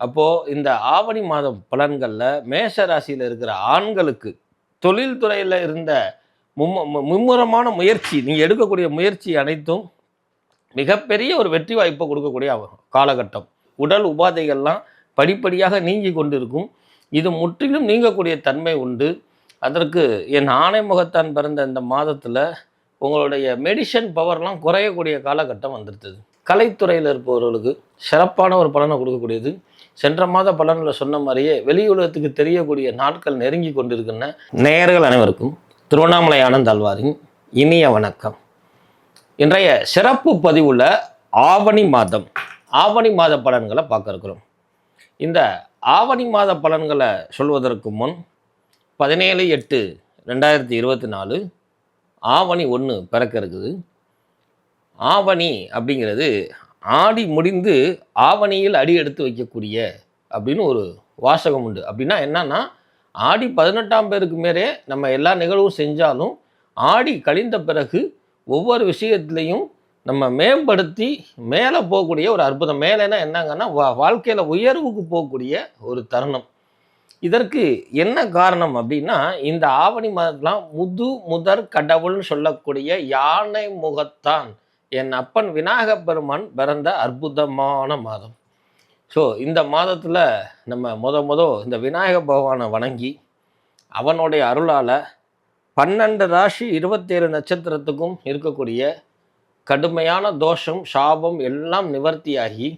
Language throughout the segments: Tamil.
அப்போது இந்த ஆவணி மாதம் பலன்களில் மேஷ ராசியில் இருக்கிற ஆண்களுக்கு தொழில்துறையில் இருந்த மும்ம மும்முரமான முயற்சி நீங்கள் எடுக்கக்கூடிய முயற்சி அனைத்தும் மிகப்பெரிய ஒரு வெற்றி வாய்ப்பை கொடுக்கக்கூடிய காலகட்டம். உடல் உபாதைகள்லாம் படிப்படியாக நீங்கி கொண்டிருக்கும். இது முற்றிலும் நீங்கக்கூடிய தன்மை உண்டு. அதற்கு என் ஆணை முகத்தான் பிறந்த இந்த மாதத்தில் உங்களுடைய மெடிசன் பவர்லாம் குறையக்கூடிய காலகட்டம் வந்துடுது கலைத்துறையில் இருப்பவர்களுக்கு சிறப்பான ஒரு பலனை கொடுக்கக்கூடியது. சென்ற மாத பலனில் சொன்ன மாதிரியே வெளி உலகத்துக்கு தெரியக்கூடிய நாட்கள் நெருங்கி கொண்டிருக்கின்ற நேயர்கள் அனைவருக்கும் திருவண்ணாமலை ஆனந்த் அல்வாரின் இனிய வணக்கம். இன்றைய சிறப்பு பதிவுள்ள ஆவணி மாதம் ஆவணி மாத பலன்களை பார்க்க இருக்கிறோம். இந்த ஆவணி மாத பலன்களை சொல்வதற்கு முன் பதினேழு எட்டு ரெண்டாயிரத்தி இருபத்தி நாலு ஆவணி ஒன்று பிறக்க இருக்குது. ஆவணி அப்படிங்கிறது ஆடி முடிந்து ஆவணியில் அடி எடுத்து வைக்கக்கூடிய அப்படின்னு ஒரு வாசகம் உண்டு. அப்படின்னா என்னன்னா ஆடி பதினெட்டாம் பேருக்கு மேலே நம்ம எல்லா நிகழ்வும் செஞ்சாலும் ஆடி கழிந்த பிறகு ஒவ்வொரு விஷயத்துலையும் நம்ம மேம்படுத்தி மேலே போகக்கூடிய ஒரு அற்புதம். மேலேனா என்னங்கன்னா வா வாழ்க்கையில் உயர்வுக்கு போகக்கூடிய ஒரு தருணம். இதற்கு என்ன காரணம் அப்படின்னா இந்த ஆவணி மாதத்துலாம் முது முதற் கடவுள்னு சொல்லக்கூடிய யானை முகத்தான் என் அப்பன் விநாயக பெருமான் பிறந்த அற்புதமான மாதம். ஸோ இந்த மாதத்தில் நம்ம முத முத இந்த விநாயக பகவானை வணங்கி அவனுடைய அருளால் பன்னெண்டு ராசி இருபத்தேழு நட்சத்திரத்துக்கும் இருக்கக்கூடிய கடுமையான தோஷம் சாபம் எல்லாம் நிவர்த்தியாகி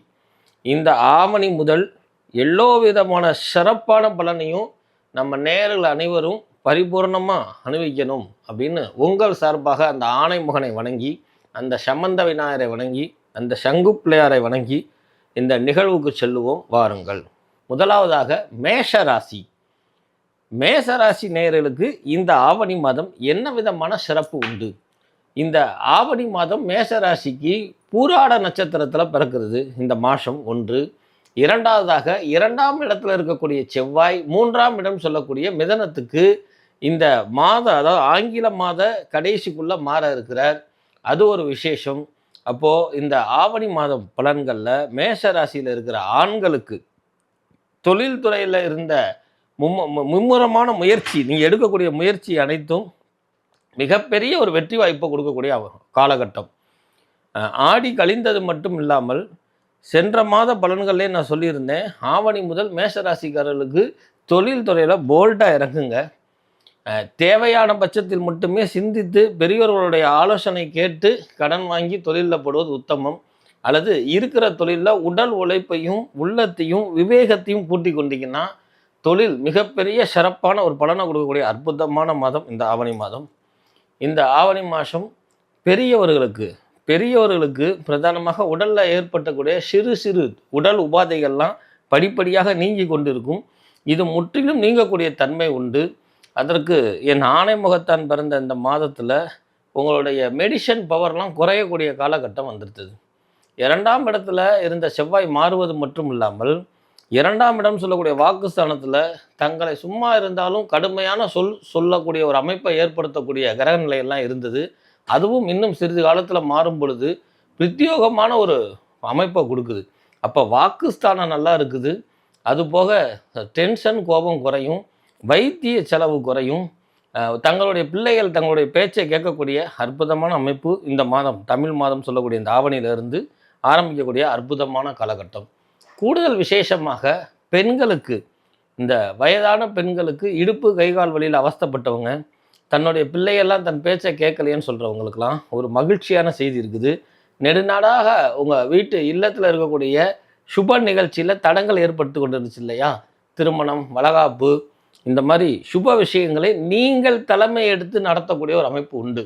இந்த ஆவணி முதல் எல்லோ விதமான சிறப்பான பலனையும் நம்ம நேரில் அனைவரும் பரிபூர்ணமாக அனுபவிக்கணும் அப்படின்னு உங்கள் சார்பாக அந்த ஆணைமுகனை வணங்கி அந்த சம்பந்த விநாயகரை வணங்கி அந்த சங்கு பிள்ளையாரை வணங்கி இந்த நிகழ்வுக்கு செல்லுவோம் வாருங்கள். முதலாவதாக மேஷ ராசி. மேஷ ராசி நேயர்களுக்கு இந்த ஆவணி மாதம் என்ன விதமான சிறப்பு உண்டு? இந்த ஆவணி மாதம் மேஷ ராசிக்கு பூராட நட்சத்திரத்தில் பிறக்கிறது. இந்த மாதம் ஒன்று. இரண்டாவதாக இரண்டாம் இடத்துல இருக்கக்கூடிய செவ்வாய் மூன்றாம் இடம் சொல்லக்கூடிய மிதனத்துக்கு இந்த மாத அதாவது ஆங்கில மாத கடைசிக்குள்ளே மாற இருக்கிறார். அது ஒரு விசேஷம். அப்போது இந்த ஆவணி மாதம் பலன்களில் மேஷ ராசியில் இருக்கிற ஆண்களுக்கு தொழில்துறையில் இருந்த மும்ம மும்முரமான முயற்சி நீங்கள் எடுக்கக்கூடிய முயற்சி அனைத்தும் மிகப்பெரிய ஒரு வெற்றி வாய்ப்பை கொடுக்கக்கூடிய காலகட்டம். ஆடி கழிந்தது மட்டும் இல்லாமல் சென்ற மாத பலன்களே நான் சொல்லியிருந்தேன் ஆவணி முதல் மேஷராசிக்காரர்களுக்கு தொழில் துறையில் போல்டாக இறங்குங்க. தேவையான பட்சத்தில் மட்டுமே சிந்தித்து பெரியவர்களுடைய ஆலோசனை கேட்டு கடன் வாங்கி தொழிலில் போடுவது உத்தமம். அல்லது இருக்கிற தொழிலில் உடல் உழைப்பையும் உள்ளத்தையும் விவேகத்தையும் கூட்டி கொண்டீங்கன்னா தொழில் மிகப்பெரிய சிறப்பான ஒரு பலனை கொடுக்கக்கூடிய அற்புதமான மாதம் இந்த ஆவணி மாதம். இந்த ஆவணி மாதம் பெரியவர்களுக்கு பெரியவர்களுக்கு பிரதானமாக உடலில் ஏற்பட்டக்கூடிய சிறு சிறு உடல் உபாதைகள்லாம் படிப்படியாக நீங்கி கொண்டிருக்கும். இது முற்றிலும் நீங்கக்கூடிய தன்மை உண்டு. அதற்கு என் ஆணை முகத்தான் பிறந்த இந்த மாதத்தில் உங்களுடைய மெடிசன் பவர்லாம் குறையக்கூடிய காலகட்டம் வந்துருது இரண்டாம் இடத்துல இருந்த செவ்வாய் மாறுவது மட்டும் இல்லாமல் இரண்டாம் இடம் சொல்லக்கூடிய வாக்குஸ்தானத்தில் தங்களை சும்மா இருந்தாலும் கடுமையான சொல் சொல்லக்கூடிய ஒரு அமைப்பை ஏற்படுத்தக்கூடிய கிரக நிலையெல்லாம் இருந்தது. அதுவும் இன்னும் சிறிது காலத்தில் மாறும் பொழுது பிரத்யோகமான ஒரு அமைப்பை கொடுக்குது. அப்போ வாக்குஸ்தானம் நல்லா இருக்குது. அதுபோக டென்ஷன் கோபம் குறையும். வைத்திய செலவு குறையும். தங்களுடைய பிள்ளைகள் தங்களுடைய பேச்சை கேட்கக்கூடிய அற்புதமான அமைப்பு இந்த மாதம் தமிழ் மாதம் சொல்லக்கூடிய இந்த ஆவணியிலிருந்து ஆரம்பிக்கக்கூடிய அற்புதமான காலகட்டம். கூடுதல் விசேஷமாக பெண்களுக்கு இந்த வயதான பெண்களுக்கு இடுப்பு கைகால் வழியில் அவஸ்தைப்பட்டவங்க தன்னுடைய பிள்ளையெல்லாம் தன் பேச்சை கேட்கலையேன்னு சொல்கிறவங்களுக்கெல்லாம் ஒரு மகிழ்ச்சியான செய்தி இருக்குது. நெடுநாடாக உங்கள் வீட்டு இல்லத்தில் இருக்கக்கூடிய சுப நிகழ்ச்சியில் தடங்கள் ஏற்படுத்தி கொண்டு இருந்துச்சு இல்லையா? திருமணம் வளகாப்பு இந்த மாதிரி சுப விஷயங்களை நீங்கள் தலைமை எடுத்து நடத்தக்கூடிய ஒரு அமைப்பு உண்டு.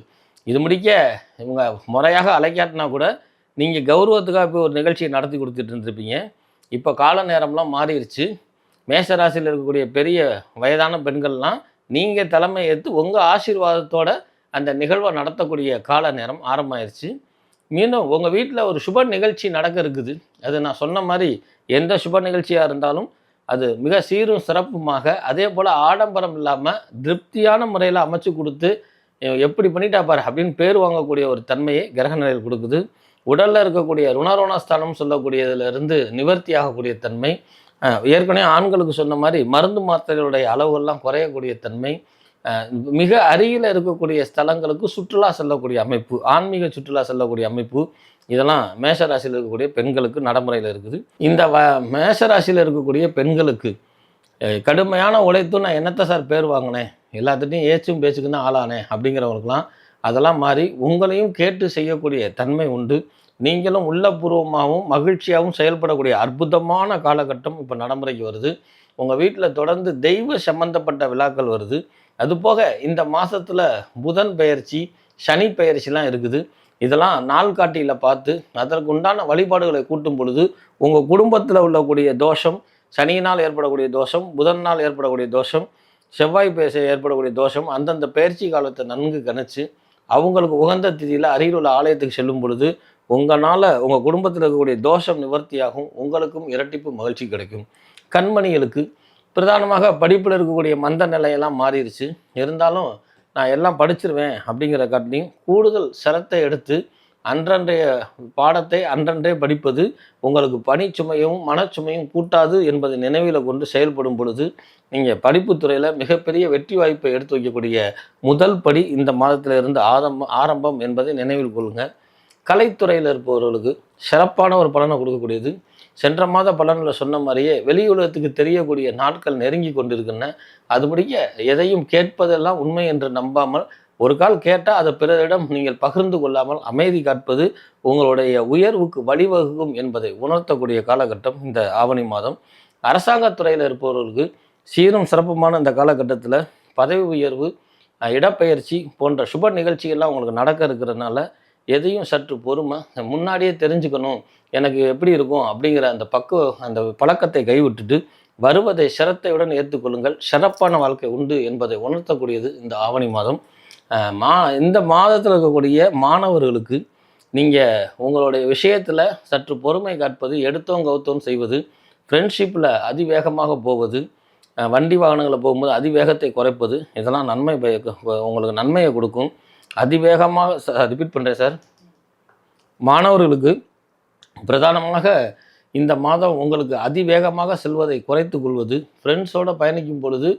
இது முடிக்க இவங்க முறையாக அலைக்காட்டினா கூட நீங்கள் கௌரவத்துக்காக போய் ஒரு நிகழ்ச்சியை நடத்தி கொடுத்துட்டு இருந்திருப்பீங்க. இப்போ கால நேரம்லாம் மாறிடுச்சு. மேஷராசியில் இருக்கக்கூடிய பெரிய வயதான பெண்கள்லாம் நீங்கள் தலைமை ஏற்று உங்கள் ஆசீர்வாதத்தோட அந்த நிகழ்வை நடத்தக்கூடிய கால நேரம் ஆரம்பமாயிருச்சு. மீண்டும் உங்கள் வீட்டில் ஒரு சுப நிகழ்ச்சி நடக்க இருக்குது. அது நான் சொன்ன மாதிரி எந்த சுப நிகழ்ச்சியாக இருந்தாலும் அது மிக சீரும் சிறப்புமாக அதே போல் ஆடம்பரம் இல்லாமல் திருப்தியான முறையில் அமைச்சு கொடுத்து எப்படி பண்ணிட்டா பாரு அப்படின்னு பேர் வாங்கக்கூடிய ஒரு தன்மையை கிரக நிலையில் கொடுக்குது. உடலில் இருக்கக்கூடிய ருணரோணஸ்தானம் சொல்லக்கூடியதுலேருந்து நிவர்த்தி ஆகக்கூடிய தன்மை ஏற்கனவே ஆண்களுக்கு சொன்ன மாதிரி மருந்து மாத்திரைகளுடைய அளவுகள்லாம் குறையக்கூடிய தன்மை மிக அருகில் இருக்கக்கூடிய ஸ்தலங்களுக்கு சுற்றுலா செல்லக்கூடிய அமைப்பு ஆன்மீக சுற்றுலா செல்லக்கூடிய அமைப்பு இதெல்லாம் மேஷராசியில் இருக்கக்கூடிய பெண்களுக்கு நடைமுறையில் இருக்குது. இந்த வ மேஷராசியில் இருக்கக்கூடிய பெண்களுக்கு கடுமையான உழைத்தும் நான் என்னத்தை சார் பேர் வாங்கினேன்? எல்லாத்துட்டையும் ஏச்சும் பேச்சுக்கு தான் ஆளானேன் அப்படிங்கிறவங்களுக்குலாம் அதெல்லாம் மாறி உங்களையும் கேட்டு செய்யக்கூடிய தன்மை உண்டு. நீங்களும் உள்ளபூர்வமாகவும் மகிழ்ச்சியாகவும் செயல்படக்கூடிய அற்புதமான காலகட்டம் இப்போ நடைமுறைக்கு வருது. உங்கள் வீட்டில் தொடர்ந்து தெய்வ சம்பந்தப்பட்ட விழாக்கள் வருது. அதுபோக இந்த மாதத்தில் புதன் பெயர்ச்சி சனி பெயர்ச்சிலாம் இருக்குது. இதெல்லாம் நாள்காட்டியில் பார்த்து அதற்கு உண்டான வழிபாடுகளை கூட்டும் பொழுது உங்கள் குடும்பத்தில் உள்ளக்கூடிய தோஷம் சனியினால் ஏற்படக்கூடிய தோஷம் புதனால் ஏற்படக்கூடிய தோஷம் செவ்வாய் பேச ஏற்படக்கூடிய தோஷம் அந்தந்த பயிற்சி காலத்தை நன்கு கணிச்சு அவங்களுக்கு உகந்த திதியில் அருகில் உள்ள ஆலயத்துக்கு செல்லும் பொழுது உங்களால் உங்கள் குடும்பத்தில் இருக்கக்கூடிய தோஷம் நிவர்த்தியாகும் உங்களுக்கும் இரட்டிப்பு மகிழ்ச்சி கிடைக்கும். கண்மணிகளுக்கு பிரதானமாக படிப்பில் இருக்கக்கூடிய மந்த நிலையெல்லாம் மாறிடுச்சு இருந்தாலும் நான் எல்லாம் படிச்சிருவேன் அப்படிங்கிற காட்டிலையும் கூடுதல் சிரத்தை எடுத்து அன்றன்றைய பாடத்தை அன்றன்றே படிப்பது உங்களுக்கு பணிச்சுமையும் மனச்சுமையும் கூட்டாது என்பதை நினைவில் கொண்டு செயல்படும் பொழுது நீங்கள் படிப்புத்துறையில் மிகப்பெரிய வெற்றி வாய்ப்பை எடுத்து வைக்கக்கூடிய முதல் படி இந்த மாதத்திலிருந்து ஆரம்ப ஆரம்பம் ஆரம்பம் என்பதை நினைவில் கொள்ளுங்கள் கலைத்துறையில் இருப்பவர்களுக்கு சிறப்பான ஒரு பலனை கொடுக்கக்கூடியது சென்ற மாத பலனில் சொன்ன மாதிரியே வெளியுலகத்துக்கு தெரியக்கூடிய நாட்கள் நெருங்கி கொண்டிருக்கின்றன. அதுபடிய எதையும் கேட்பதெல்லாம் உண்மை என்று நம்பாமல் ஒரு கால் கேட்டால் அதை பிறரிடம் நீங்கள் பகிர்ந்து கொள்ளாமல் அமைதி காட்பது உங்களுடைய உயர்வுக்கு வழிவகுக்கும் என்பதை உணர்த்தக்கூடிய காலகட்டம் இந்த ஆவணி மாதம். அரசாங்கத்துறையில் இருப்பவர்களுக்கு சீரும் சிறப்புமான இந்த காலகட்டத்தில் பதவி உயர்வு இடப்பெயர்ச்சி போன்ற சுப நிகழ்ச்சிகள்லாம் உங்களுக்கு நடக்க இருக்கிறதுனால எதையும் சற்று பொறுமை. முன்னாடியே தெரிஞ்சுக்கணும் எனக்கு எப்படி இருக்கும் அப்படிங்கிற அந்த பக்குவ அந்த பழக்கத்தை கைவிட்டுட்டு வருவதை சிரத்தையுடன் ஏற்றுக்கொள்ளுங்கள். சிறப்பான வாழ்க்கை உண்டு என்பதை உணர்த்தக்கூடியது இந்த ஆவணி மாதம். மா இந்த மாதத்தில் இருக்கக்கூடிய மாணவர்களுக்கு நீங்கள் உங்களுடைய விஷயத்தில் சற்று பொறுமை காட்பது எடுத்தோம் கவுத்தோம் செய்வது ஃப்ரெண்ட்ஷிப்பில் அதிவேகமாக போவது வண்டி வாகனங்களில் போகும்போது அதிவேகத்தை குறைப்பது இதெல்லாம் நன்மை உங்களுக்கு நன்மையை கொடுக்கும். அதிவேகமாக ரிப்பீட் பண்ணுறேன் சார் மாணவர்களுக்கு பிரதானமாக இந்த மாதம் உங்களுக்கு அதிவேகமாக செல்வதை குறைத்து கொள்வது ஃப்ரெண்ட்ஸோடு பயணிக்கும் பொழுது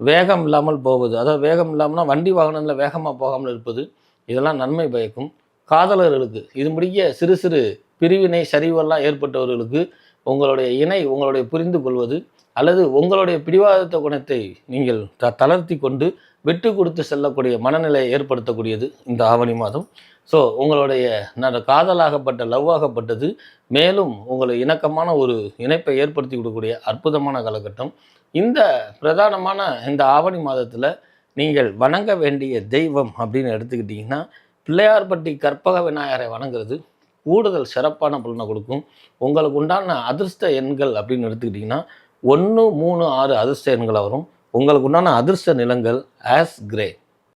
வேகம் இல்லாமல் போவது அதாவது வேகம் இல்லாமல்னா வண்டி வாகனங்களில் வேகமாக போகாமல் இருப்பது இதெல்லாம் நன்மை பயக்கும். காதலர்களுக்கு இது முடிய சிறு சிறு பிரிவினை சரிவெல்லாம் ஏற்பட்டவர்களுக்கு உங்களுடைய இணை உங்களுடைய புரிந்து கொள்வது அல்லது உங்களுடைய பிடிவாதத்த குணத்தை நீங்கள் த தளர்த்தி கொண்டு விட்டு கொடுத்து செல்லக்கூடிய மனநிலையை ஏற்படுத்தக்கூடியது இந்த ஆவணி மாதம். ஸோ உங்களுடைய நட காதலாகப்பட்ட லவ் ஆகப்பட்டது மேலும் உங்களை இணக்கமான ஒரு இணைப்பை ஏற்படுத்தி கொடுக்கக்கூடிய அற்புதமான காலகட்டம். இந்த பிரதானமான இந்த ஆவணி மாதத்தில் நீங்கள் வணங்க வேண்டிய தெய்வம் அப்படின்னு எடுத்துக்கிட்டிங்கன்னா பிள்ளையார்பட்டி கற்பக விநாயகரை வணங்குறது கூடுதல் சிறப்பான பலனை கொடுக்கும். உங்களுக்கு உண்டான அதிர்ஷ்ட எண்கள் அப்படின்னு எடுத்துக்கிட்டிங்கன்னா ஒன்று மூணு ஆறு அதிர்ஷ்ட எண்கள் வரும். உங்களுக்கு உண்டான அதிர்ஷ்ட நிலங்கள் ஆஸ் கிரே